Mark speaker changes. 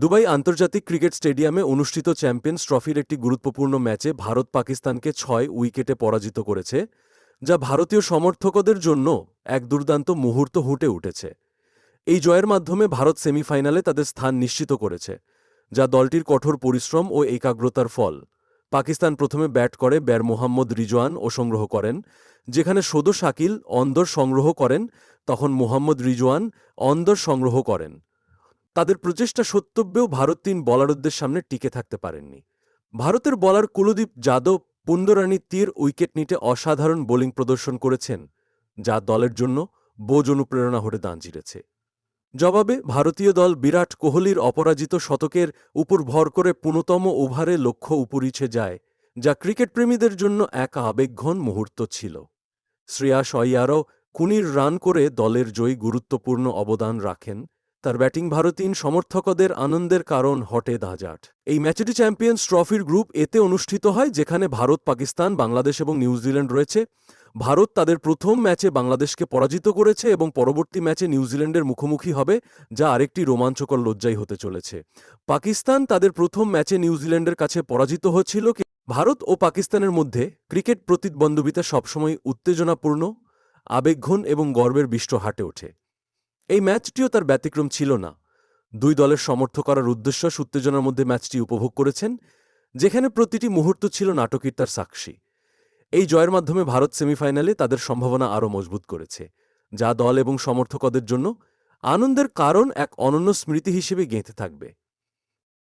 Speaker 1: Dubai আন্তর্জাতিক cricket স্টেডিয়ামে অনুষ্ঠিত চ্যাম্পিয়ন্স ট্রফির একটি গুরুত্বপূর্ণ ম্যাচে ভারত পাকিস্তানকে ছয় উইকেটে পরাজিত করেছে, যা ভারতীয় সমর্থকদের জন্য এক দুর্দান্ত মুহূর্ত হুটে উঠেছে। এই জয়ের মাধ্যমে ভারত সেমিফাইনালে তাদের স্থান নিশ্চিত করেছে, যা দলটির কঠোর পরিশ্রম ও একাগ্রতার ফল। পাকিস্তান প্রথমে ব্যাট করে ব্যার মোহাম্মদ রিজওয়ান ও সংগ্রহ করেন, যেখানে সদো শাকিল অন্দর সংগ্রহ করেন, তখন মোহাম্মদ রিজওয়ান অন্দর সংগ্রহ করেন। তাদের প্রচেষ্টা সত্ত্বেও ভারত তিন বলারদের সামনে টিকে থাকতে পারেননি। ভারতের বলার কুলদীপ যাদব পুন্দরানী তীর উইকেট নিতে অসাধারণ বোলিং প্রদর্শন করেছেন, যা দলের জন্য বোজ অনুপ্রেরণা হয়ে দাঁড় জিরেছে জবাবে ভারতীয় দল বিরাট কোহলির অপরাজিত শতকের উপর ভর করে পুনতম ওভারে লক্ষ্য উপরিছে যায়, যা ক্রিকেট প্রেমীদের জন্য এক আবেগঘন মুহূর্ত ছিল। শ্রেয়াস অয়্যারও কুনির রান করে দলের জয়ী গুরুত্বপূর্ণ অবদান রাখেন তার ব্যাটিং ভারতীয় সমর্থকদের আনন্দের কারণ হটে দাজাট এই ম্যাচটি চ্যাম্পিয়ন্স ট্রফির গ্রুপ এতে অনুষ্ঠিত হয়, যেখানে ভারত, পাকিস্তান, বাংলাদেশ এবং নিউজিল্যান্ড রয়েছে। ভারত তাদের প্রথম ম্যাচে বাংলাদেশকে পরাজিত করেছে এবং পরবর্তী ম্যাচে নিউজিল্যান্ডের মুখোমুখি হবে, যা আরেকটি রোমাঞ্চকর লজ্জাই হতে চলেছে। পাকিস্তান তাদের প্রথম ম্যাচে নিউজিল্যান্ডের কাছে পরাজিত হচ্ছিল ভারত ও পাকিস্তানের মধ্যে ক্রিকেট প্রতিদ্বন্দ্বিতা সবসময় উত্তেজনাপূর্ণ আবেগঘন এবং গর্বের বিষ্ট হাটে ওঠে। এই ম্যাচটিও তার ব্যতিক্রম ছিল না। দুই দলের সমর্থ করার উদ্দেশ্য উত্তেজনার মধ্যে ম্যাচটি উপভোগ করেছেন, যেখানে প্রতিটি মুহূর্ত ছিল নাটকীর তার সাক্ষী। এই জয়ের মাধ্যমে ভারত সেমিফাইনালে তাদের সম্ভাবনা আরও মজবুত করেছে, যা দল এবং সমর্থকদের জন্য আনন্দের কারণ এক অনন্য স্মৃতি হিসেবে গেঁথে থাকবে।